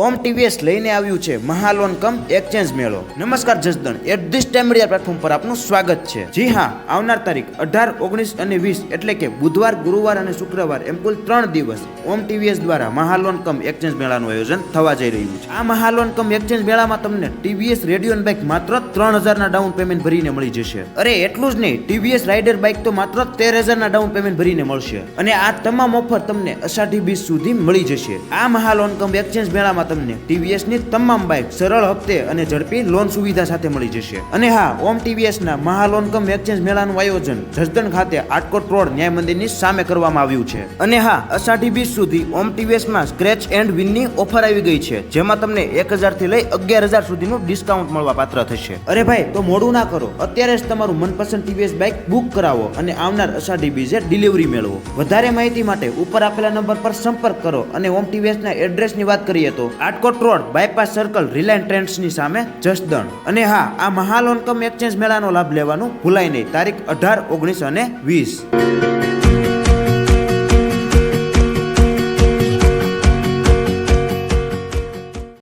ઓમ ટીવીએસ લઈને આવ્યું છે મહાલોન કમ એક્સચેન્જ મેળો. નમસ્કાર Jasdan, at this time media platform પર આપનું સ્વાગત છે. જી હા, આવનાર તારીખ અઢાર, ઓગણીસ અને વીસ એટલે કે બુધવાર, ગુરુવાર અને શુક્રવાર એમ કુલ ત્રણ દિવસ ઓમ ટીવીએસ દ્વારા મહાલોન કમ એક્સચેન્જ મેળાનું આયોજન થવા જઈ રહ્યું છે. આ મહાલોન કમ એક્સચેન્જ મેળામાં તમને ટીવીએસ, રેડિયો બાઇક માત્ર ત્રણ હજારના ડાઉન પેમેન્ટ ભરીને મળી જશે. અરે, એટલું જ નહીં, ટીવીએસ રાઇડર બાઇક તો માત્ર તેર હજારના ડાઉન પેમેન્ટ ભરીને મળશે. અને આ તમામ ઓફર તમને અષાઢી બીસ સુધી મળી જશે. આ મહાલોન કમ એક્સચેન્જ મેળામાં તમને ટીવીએસની તમામ બાઇક સરળ હપ્તે અને ઝડપી લોન સુવિધા સાથે મળી જશે. અને હા, ઓમ ટીવીએસ ના મહાલોન કમ એક્સચેન્જ મેળાનું આયોજન જસદણ ખાતે આટકોટ રોડ ન્યાય મંદિરની સામે કરવામાં આવ્યું છે. અને હા, અષાઢી બીજ સુધી ઓમ ટીવીએસમાં સ્ક્રેચ એન્ડ વિનની ઓફર આવી ગઈ છે, જેમાં તમને એક હજારથી લઈ અગિયાર હજાર સુધીનું ડિસ્કાઉન્ટ મળવા પાત્ર થશે. અરે ભાઈ, તો મોડું ના કરો. અત્યારે જ તમારું મનપસંદ ટીવીએસ બાઇક બુક કરાવો અને આવનાર અષાઢી બીજે ડિલિવરી મેળવો. વધારે માહિતી માટે ઉપર આપેલા નંબર પર સંપર્ક કરો અને ઓમ ટીવીએસ ના એડ્રેસની વાત કરીએ તો Atkot road bypass circle Reliance ટ્રેન્ડ્સની સામે જસદણ. અને હા, આ મહાલોન કમ એક્સચેન્જ મેળાનો લાભ લેવાનું ભૂલાય નહીં. તારીખ અઢાર ઓગણીસ અને વીસ.